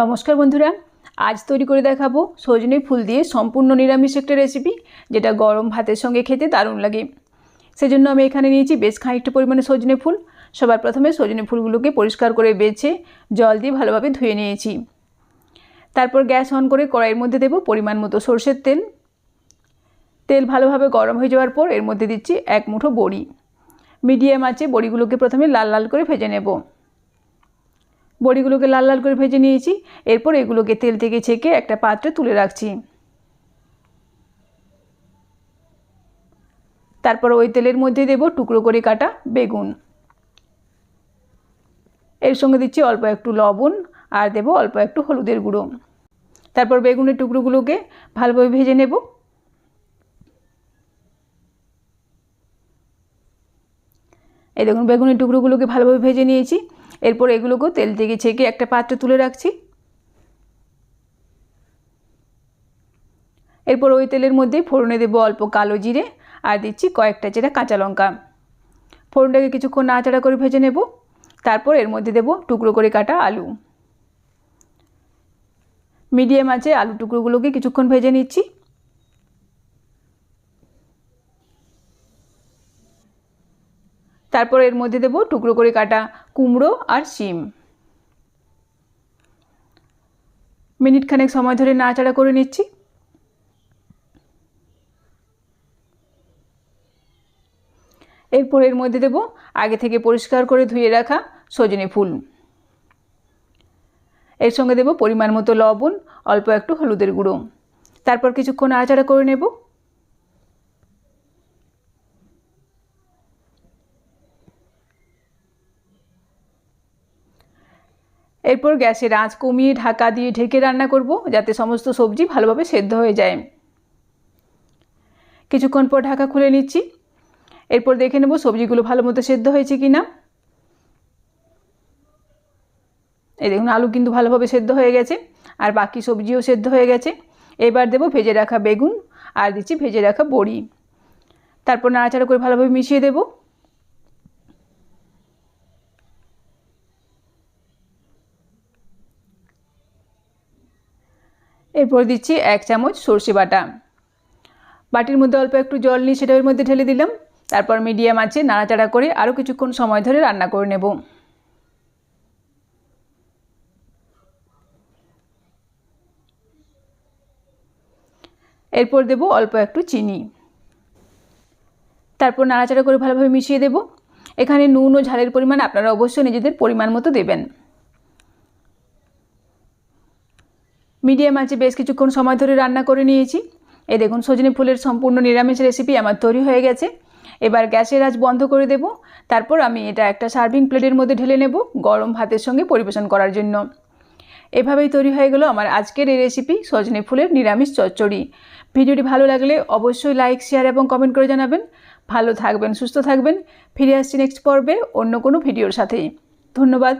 নমস্কার বন্ধুরা, আজ তৈরি করে দেখাবো সজনে ফুল দিয়ে সম্পূর্ণ নিরামিষ একটা রেসিপি যেটা গরম ভাতের সঙ্গে খেতে দারুণ লাগে। সেজন্য আমি এখানে নিয়েছি বেশ খানিকটা পরিমাণে সজনে ফুল। সবার প্রথমে সজনে ফুলগুলোকে পরিষ্কার করে বেছে, জল দিয়ে ভালোভাবে ধুয়ে নিয়েছি। তারপর গ্যাস অন করে কড়াইয়ের মধ্যে দেব পরিমাণ মতো সর্ষের তেল। তেল ভালোভাবে গরম হয়ে যাওয়ার পর এর মধ্যে দিচ্ছি এক মুঠো বড়ি। মিডিয়াম আছে বড়িগুলোকে প্রথমে লাল লাল করে ভেজে নেব। বড়িগুলোকে লাল লাল করে ভেজে নিয়েছি। এরপর এগুলোকে তেল থেকে ছেঁকে একটা পাত্রে তুলে রাখছি। তারপর ওই তেলের মধ্যে দেব টুকরো করে কাটা বেগুন। এর সঙ্গে দিচ্ছি অল্প একটু লবণ আর দেব অল্প একটু হলুদের গুঁড়ো। তারপর বেগুনের টুকরোগুলোকে ভালোভাবে ভেজে নেব। এই দেখুন, বেগুনের টুকরোগুলোকে ভালোভাবে ভেজে নিয়েছি। এরপর এগুলোকেও তেল থেকে ছেঁকে একটা পাত্রে তুলে রাখছি। এরপর ওই তেলের মধ্যে ফোড়নে দেবো অল্প কালো জিরে আর দিচ্ছি কয়েকটা চেরা কাঁচা লঙ্কা। ফোড়নটাকে কিছুক্ষণ নাড়াচাড়া করে ভেজে নেব। তারপর এর মধ্যে দেব টুকরো করে কাটা আলু। মিডিয়াম আছে আলু টুকরোগুলোকে কিছুক্ষণ ভেজে নিচ্ছি। তারপর এর মধ্যে দেব টুকরো করে কাটা কুমড়ো আর শিম। মিনিট খানেক সময় ধরে নাড়াচাড়া করে নিচ্ছি। এরপর এর মধ্যে দেব আগে থেকে পরিষ্কার করে ধুয়ে রাখা সজনে ফুল। এর সঙ্গে দেব পরিমাণ মতো লবণ, অল্প একটু হলুদের গুঁড়ো। তারপর কিছুক্ষণ নাড়াচাড়া করে নেব। এরপর গ্যাসের আঁচ কমিয়ে ঢাকা দিয়ে ঢেকে রান্না করব, যাতে সমস্ত সবজি ভালোভাবে সেদ্ধ হয়ে যায়। কিছুক্ষণ পর ঢাকা খুলে নিচ্ছি। এরপর দেখে নেব সবজিগুলো ভালো মতো সেদ্ধ হয়েছে কি না এই দেখুন, আলু কিন্তু ভালোভাবে সেদ্ধ হয়ে গেছে, আর বাকি সবজিও সেদ্ধ হয়ে গেছে। এবার দেবো ভেজে রাখা বেগুন, আর দিচ্ছি ভেজে রাখা বড়ি। তারপর নাড়াচাড়া করে ভালোভাবে মিশিয়ে দেবো। এরপর দিচ্ছি এক চামচ সর্ষে বাটা। বাটির মধ্যে অল্প একটু জল নিয়ে সেটা এর মধ্যে ঢেলে দিলাম। তারপর মিডিয়াম আছে নাড়াচাড়া করে আরও কিছুক্ষণ সময় ধরে রান্না করে নেব। এরপর দেব অল্প একটু চিনি। তারপর নাড়াচাড়া করে ভালোভাবে মিশিয়ে দেব। এখানে নুন ও ঝালের পরিমাণ আপনারা অবশ্যই নিজেদের পরিমাণ মতো দেবেন। মিডিয়াম আছে বেশ কিছুক্ষণ সময় ধরে রান্না করে নিয়েছি। এই দেখুন, সজনে ফুলের সম্পূর্ণ নিরামিষ রেসিপি আমার তৈরি হয়ে গেছে। এবার গ্যাসের আজ বন্ধ করে দেব। তারপর আমি এটা একটা সার্ভিং প্লেটের মধ্যে ঢেলে নেব গরম ভাতের সঙ্গে পরিবেশন করার জন্য। এভাবেই তৈরি হয়ে গেল আমার আজকের এই রেসিপি সজনে ফুলের নিরামিষ চচ্চড়ি। ভিডিওটি ভালো লাগলে অবশ্যই লাইক শেয়ার এবং কমেন্ট করে জানাবেন। ভালো থাকবেন, সুস্থ থাকবেন। ফিরে আসছি নেক্সট পর্বে অন্য কোনো ভিডিওর সাথে ধন্যবাদ।